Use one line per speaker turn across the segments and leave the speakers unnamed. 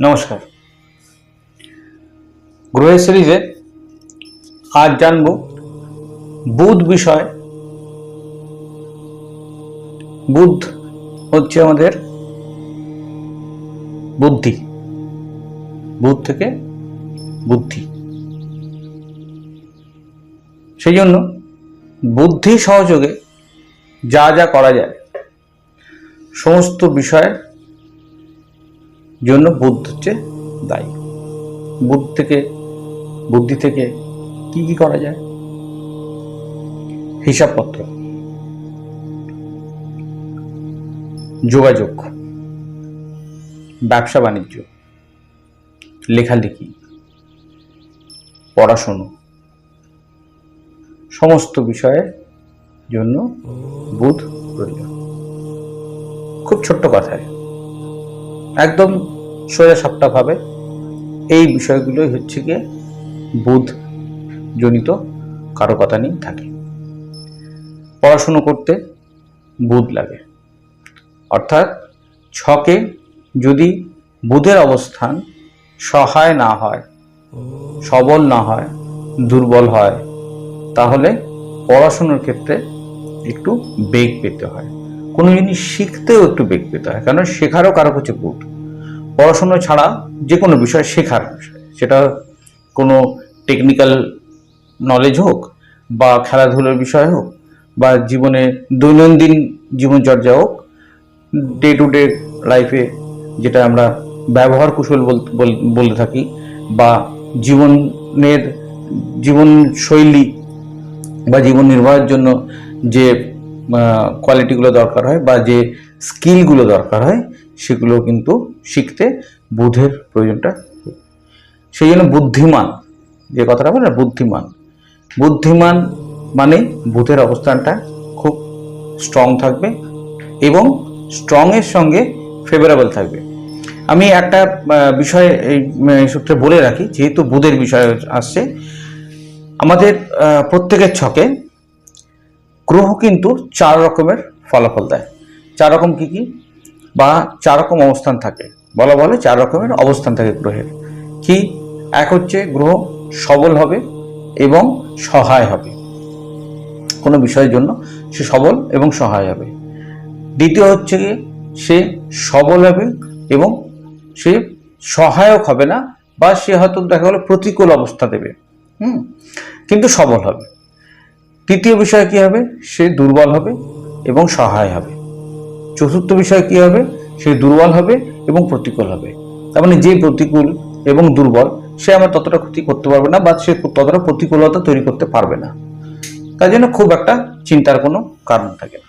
নমস্কার। গ্রহের সিরিজে আজ জানব বুধ বিষয়। বুধ হচ্ছে আমাদের বুদ্ধি। বুধ থেকে বুদ্ধি। সেই জন্য বুদ্ধি সহযোগে যা যা করা যায়, সমস্ত বিষয়ের জন্য বুধ হচ্ছে দায়ী। বুধ থেকে, বুদ্ধি থেকে কি কি করা যায়? হিসাবপত্র। যোগাযোগ। ব্যবসা বাণিজ্য। লেখালেখি। পড়াশুনো। সমস্ত বিষয়ের জন্য বুধ প্রয়োজন। খুব ছোট্ট কথায়। একদম সোজা সাপটাভাবে এই বিষয়গুলোই হচ্ছে গিয়ে বুধ জনিত কারও কথা নিয়ে থাকে। পড়াশুনো করতে বুধ লাগে। অর্থাৎ ছকে যদি বুধের অবস্থান সহায় না হয়, সবল না হয়, দুর্বল হয়, তাহলে পড়াশুনোর ক্ষেত্রে একটু বেগ পেতে হয়। কোনো জিনিস শিখতেও একটু বেগ পেতে হয় কারণ শেখারও কারও হচ্ছে বুধ পড়াশুনো ছাড়া যে কোনো বিষয় শেখার বিষয়। সেটা কোনো টেকনিক্যাল নলেজ হোক বা খেলাধুলোর বিষয় হোক বা জীবনে দৈনন্দিন জীবনচর্যা হোক ডে টু ডে লাইফে যেটা আমরা ব্যবহার কুশল বল- থাকি বা জীবনের, জীবনশৈলী বা জীবন নির্বাহের জন্য যে কোয়ালিটিগুলো দরকার হয় বা যে স্কিলগুলো দরকার হয়, সেগুলো কিন্তু শিখতে বুধের প্রয়োজনটা সেই জন্য বুদ্ধিমান, যে কথাটা বলে বুদ্ধিমান। বুদ্ধিমান মানে বুধের অবস্থানটা খুব স্ট্রং থাকবে এবং স্ট্রংয়ের সঙ্গে ফেভারেবল থাকবে। আমি একটা বিষয় এই সূত্রে বলে রাখি, যেহেতু বুধের বিষয় আসছে, আমাদের প্রত্যেকের ছকে গ্রহ কিন্তু চার রকমের ফলাফল দেয়। চার রকম কি কি? বা চার রকম অবস্থান থাকে। বলা বলে চার রকমের অবস্থান থাকে গ্রহের। কি? এক হচ্ছে গ্রহ সবল হবে এবং সহায় হবে। কোনো বিষয়ের জন্য সে সবল এবং সহায় হবে। দ্বিতীয় হচ্ছে গিয়ে সে সবল হবে এবং সে সহায়ক হবে না বা সে হয়তো দেখা গেলো প্রতিকূল অবস্থা দেবে। হুম? কিন্তু সবল হবে। তৃতীয় বিষয় কি হবে? সে দুর্বল হবে এবং সহায় হবে। চতুর্থ বিষয় কি হবে? সে দুর্বল হবে এবং প্রতিকূল হবে। তার মানে যে প্রতিকূল এবং দুর্বল, সে আমার ততটা ক্ষতি করতে পারবে না বা সে ততটা প্রতিকূলতা তৈরি করতে পারবে না। তার জন্য খুব একটা চিন্তার কোনো কারণ থাকে না।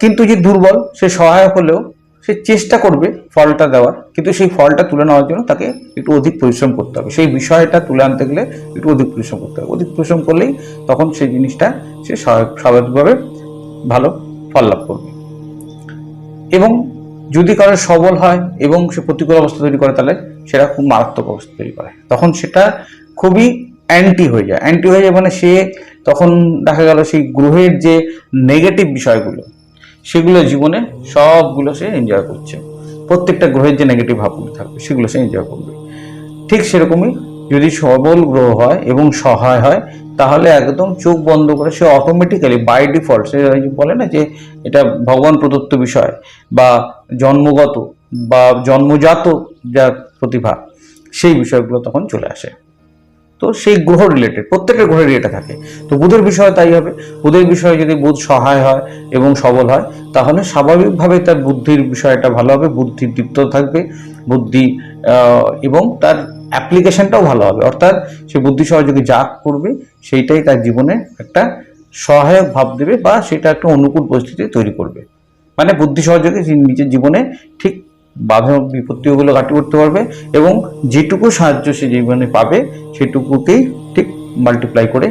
কিন্তু যে দুর্বল, সে সহায়ক হলেও সে চেষ্টা করবে ফলটা দেওয়ার, কিন্তু সেই ফলটা তুলে নেওয়ার জন্য তাকে একটু অধিক পরিশ্রম করতে হবে। সেই বিষয়টা তুলে আনতে গেলে একটু অধিক পরিশ্রম করতে হবে। অধিক পরিশ্রম করলেই তখন সেই জিনিসটা সে স্বাভাবিক- স্বাভাবিকভাবে ভালো ফল লাভ করবে। এবং যদি কারও সবল হয় এবং সে প্রতিকূল অবস্থা তৈরি করে, তাহলে সেটা খুব মারাত্মক অবস্থা তৈরি করে। তখন সেটা খুবই অ্যান্টি হয়ে যায়। অ্যান্টি হয়ে যায় মানে সে তখন দেখা গেল সেই গ্রহের যে নেগেটিভ বিষয়গুলো সেগুলো জীবনে সবগুলো সে এনজয় করছে। প্রত্যেকটা গ্রহের যে নেগেটিভ ভাবগুলো থাকবে, সেগুলো সে এনজয় করবে। ঠিক সেরকমই যদি সবল গ্রহ হয় এবং সহায় হয়, তাহলে একদম চোখ বন্ধ করে সে অটোমেটিক্যালি বাই ডিফল্ট সে বলে না যে এটা ভগবান প্রদত্ত বিষয় বা জন্মগত বা জন্মজাত যা প্রতিভা, সেই বিষয়গুলো তখন চলে আসে। তো সেই গ্রহ রিলেটেড প্রত্যেকের গ্রহের রিলেটেড থাকে। তো বুধের বিষয় তাই হবে। বুধের বিষয়ে যদি বুধ সহায় হয় এবং সবল হয়, তাহলে স্বাভাবিকভাবে তার বুদ্ধির বিষয়টা ভালো হবে, বুদ্ধি দীপ্ত থাকবে, বুদ্ধি এবং তার অ্যাপ্লিকেশনটাও ভালো হবে। অর্থাৎ সে বুদ্ধি সহযোগে যা করবে, সেইটাই তার জীবনে একটা সহায়ক ভাব দেবে বা সেটা একটা অনুকূল পরিস্থিতি তৈরি করবে। মানে বুদ্ধি সহযোগে নিজের জীবনে ঠিক বাধা বিপত্তিগুলো কাটিয়ে উঠতে পারবে এবং যেটুকু সাহায্য সে জীবনে পাবে, সেটুকুকেই ঠিক মাল্টিপ্লাই করে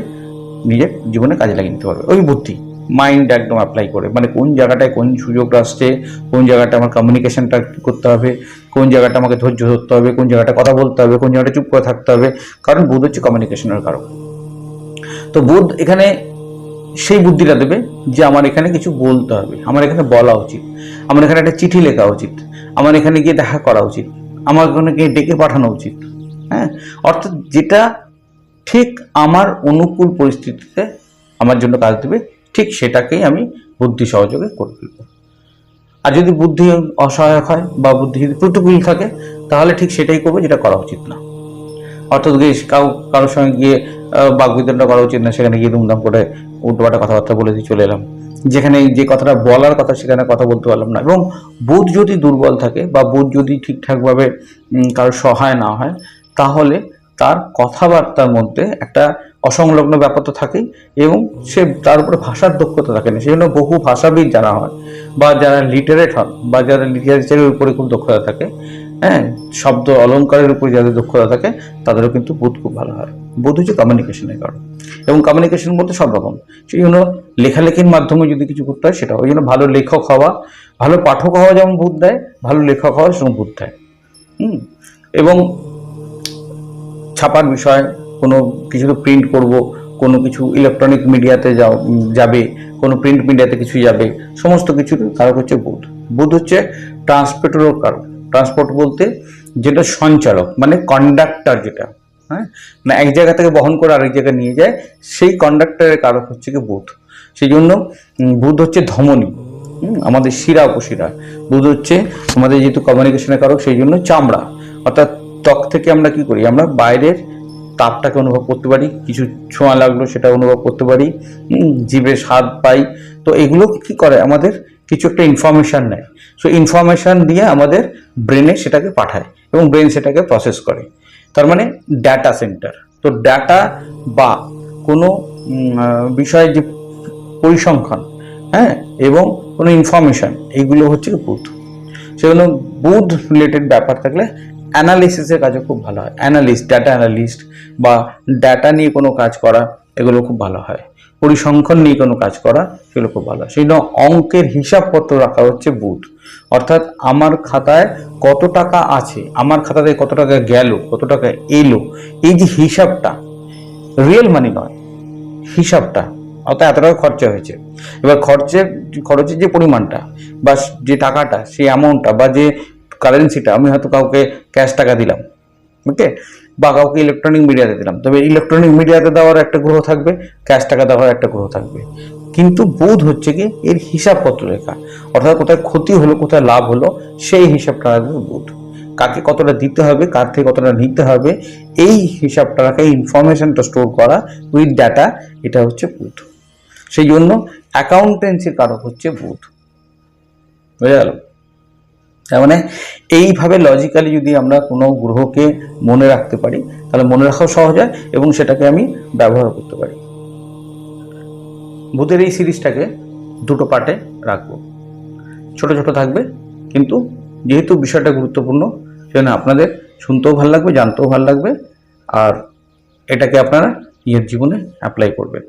নিজের জীবনে কাজে লাগিয়ে নিতে পারবে। ওই বুদ্ধি মাইন্ড একদম অ্যাপ্লাই করে। মানে কোন জায়গাটায় কোন সুযোগটা আসছে, কোন জায়গাটা আমার কমিউনিকেশনটা করতে হবে, কোন জায়গাটা আমাকে ধৈর্য ধরতে হবে, কোন জায়গাটা কথা বলতে হবে, কোন জায়গাটা চুপ করে থাকতে হবে, কারণ বুধ হচ্ছে কমিউনিকেশনের কারণ তো বুধ এখানে সেই বুদ্ধিটা দেবে যে আমার এখানে কিছু বলতে হবে, আমার এখানে বলা উচিত, আমার এখানে একটা চিঠি লেখা উচিত। আমার এখানে গিয়ে দেখা করা উচিত। আমার ওখানে গিয়ে ডেকে পাঠানো উচিত। হ্যাঁ? অর্থাৎ যেটা ঠিক আমার অনুকূল পরিস্থিতিতে আমার জন্য কাজ দেবে, ঠিক সেটাকেই আমি বুদ্ধি সহযোগে করে ফেলব। আর যদি বুদ্ধি অসহায়ক হয় বা বুদ্ধি যদি প্রতিকূল থাকে, তাহলে ঠিক সেটাই করবে যেটা করা উচিত না। অর্থাৎ গিয়ে কাউ, কারোর সঙ্গে গিয়ে বাগবিতণ্ডা করা উচিত না, সেখানে গিয়ে দুমদাম করে উল্টোপাটা কথাবার্তা বলে দিয়ে চলে এলাম। যেখানে যে কথাটা বলার কথা সেখানে কথা বলতে পারলাম না। এবং বুধ যদি দুর্বল থাকে বা বুধ যদি ঠিকঠাকভাবে কারোর সহায় না হয়, তাহলে তার কথাবার্তার মধ্যে একটা অসংলগ্ন ব্যাপার তো থাকেই এবং সে তার উপরে ভাষার দক্ষতা থাকে না। সেই জন্য বহু ভাষাবিদ যারা হয় বা যারা লিটারেট হন বা যারা লিটারেচারের উপরে খুব দক্ষতা থাকে হ্যাঁ শব্দ অলঙ্কারের উপর যাদের দক্ষতা থাকে, তাদেরও কিন্তু বুধ খুব ভালো হয়। বুধ হচ্ছে কমিউনিকেশনের কারণ। এবং কমিউনিকেশন বলতে সব রকম। সেই জন্য লেখালেখির মাধ্যমে যদি কিছু করতে হয়, সেটা ওই জন্য ভালো লেখক হওয়া, ভালো পাঠক হওয়া যেমন বুধ দেয়, ভালো লেখক হওয়া সেরকম বুধ দেয়। হুম? এবং ছাপার বিষয়, কোনো কিছু প্রিন্ট করব, কোনো কিছু ইলেকট্রনিক মিডিয়াতে যাও যাবে, কোনো প্রিন্ট মিডিয়াতে কিছু যাবে, সমস্ত কিছুর কারক হচ্ছে বুধ। বুধ হচ্ছে ট্রান্সপোর্টেরও কারক। ট্রান্সপোর্ট বলতে যেটা সঞ্চালক মানে কন্ডাক্টর যেটা হ্যাঁ? মানে এক জায়গা থেকে বহন করে আরেক জায়গায় নিয়ে যায়, সেই কন্ডাক্টরের কারক হচ্ছে কি বুধ। সেই জন্য বুধ হচ্ছে ধমনী আমাদের শিরা উপশিরা। বুধ হচ্ছে আমাদের যেহেতু কমিউনিকেশনের কারক, সেই জন্য চামড়া। অর্থাৎ ত্বক থেকে আমরা কি করি, আমরা বাইরের তাপটাকে অনুভব করতে পারি, কিছু ছোঁয়া লাগল সেটা অনুভব করতে পারি জিভে স্বাদ পাই। তো এগুলো কি করে আমাদের কিছু একটা ইনফরমেশন নেয়। সো ইনফরমেশন দিয়ে আমাদের ব্রেনে সেটাকে পাঠায় এবং ব্রেন সেটাকে প্রসেস করে। তার মানে ডাটা সেন্টার তো ডাটা বা কোনো বিষয়ের যে পরিসংখ্যান হ্যাঁ এবং কোনো ইনফরমেশন এইগুলো হচ্ছে বুধ। সেজন্য বুধ রিলেটেড ব্যাপার থাকলে অ্যানালিসিসের কাজও খুব ভালো হয়। অ্যানালিস্ট ডাটা অ্যানালিস্ট বা ডাটা নিয়ে কোনো কাজ করা এগুলো খুব ভালো হয়। পরিসংখ্যান নিয়ে কোনো কাজ করা সেগুলো খুব ভালো সেই জন্য অঙ্কের হিসাবপত্র রাখা হচ্ছে বুধ অর্থাৎ আমার খাতায় কত টাকা আছে, আমার খাতাতে কত টাকা গেল, কত টাকা এলো, এই যে হিসাবটা রিয়েল মানি নয়, হিসাবটা, অর্থাৎ এত টাকা খরচা হয়েছে। এবার খরচের খরচের যে পরিমাণটা বা যে টাকাটা, সেই অ্যামাউন্টটা বা যে কারেন্সিটা আমি হয়তো কাউকে ক্যাশ টাকা দিলাম ওকে বা কাউকে ইলেকট্রনিক মিডিয়াতে দিলাম। তবে ইলেকট্রনিক মিডিয়াতে দেওয়ার একটা গ্রহ থাকবে ক্যাশ টাকা দেওয়ার একটা গ্রহ থাকবে। কিন্তু বোধ হচ্ছে কি, এর হিসাবপত্র লেখা। অর্থাৎ কোথায় ক্ষতি হলো, কোথায় লাভ হলো, সেই হিসাবটা রাখবে বোধ। কাকে কতটা দিতে হবে, কার থেকে কতটা নিতে হবে, এই হিসাবটা রাখা ইনফরমেশনটা স্টোর করা উইথ ডাটা এটা হচ্ছে বুধ। সেই জন্য অ্যাকাউন্টেন্সির কারক হচ্ছে বুধ। বুঝে গেল? তার মানে এইভাবে লজিক্যালি যদি আমরা কোনো গ্রহকে মনে রাখতে পারি, তাহলে মনে রাখাও সহজ হয় এবং সেটাকে আমি ব্যবহার করতে পারি। বুধের এই সিরিজটাকে দুটো পার্টে রাখব। ছোট ছোট থাকবে, কিন্তু যেহেতু বিষয়টা গুরুত্বপূর্ণ, সেজন্য আপনাদের শুনতেও ভালো লাগবে, জানতেও ভালো লাগবে, আর এটাকে আপনারা নিজের জীবনে অ্যাপ্লাই করবেন।